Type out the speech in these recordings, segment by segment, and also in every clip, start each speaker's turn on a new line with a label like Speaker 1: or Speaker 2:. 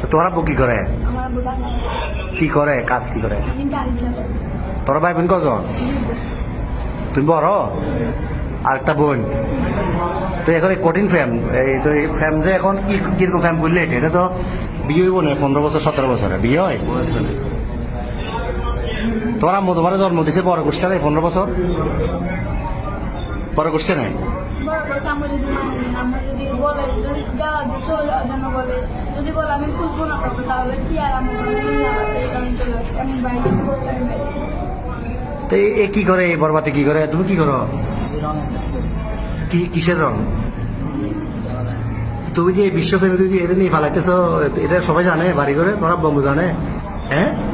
Speaker 1: তো তোমার আব্বু কি করে। কি করে? কাজ কি করে? তোর ভাই বোন কজন? তুমি বড়? আর একটা বোন? তো এখন এই কঠিন ফ্যাম এই তো এই ফ্যাম যে এখন কি কীরকম ফ্যাম বললে এটা তো বিয়ে হইব না, পনেরো বছর, সতেরো বছরে। বিয়ে হয়? তোমার আম্মু তোমার জন্ম দিছে বড় করছে না পনেরো বছর। বড় করছে না
Speaker 2: যদি মানে বলে আমি খুঁজবো না তাহলে কি আর আমার।
Speaker 1: তো এ- কি করে এই বরবাতে কি করে? তুমি কি করো? কি কিসের রং? তুমি যে বিশ্ব ফ্যামিলি এটা নিয়ে ফালাইতেছ এটা সবাই জানে বাড়ি করে তোমার বম্বু জানে। হ্যাঁ?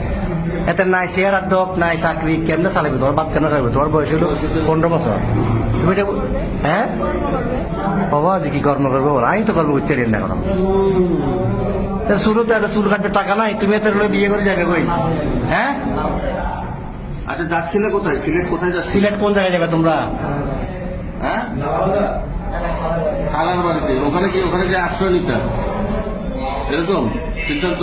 Speaker 1: এতে নাই চেয়ার আর ডক নাই চাকরি কেমনে চালাবে তোমার বাদ কেন খাইবে তোমার বয়স হলো পনেরো বছর তুমি এটা হ্যাঁ বাবা যে কি কর্ম করব? আমি তো কর্ম করতে না এখন। শুরু তো একটা চুল কাটবে টাকা নাই তুমি এত বিয়ে করে যাবে কই? হ্যাঁ
Speaker 3: আচ্ছা যাচ্ছিলে কোথায়? সিলেট কোথায় যাচ্ছিলে?
Speaker 1: সিলেট কোন জায়গায় যাবে তোমরা?
Speaker 3: হ্যাঁ খালার বাড়িতে। ওখানে কি ওখানে যে আশ্রয় নিতে এরকম? সিদ্ধান্ত?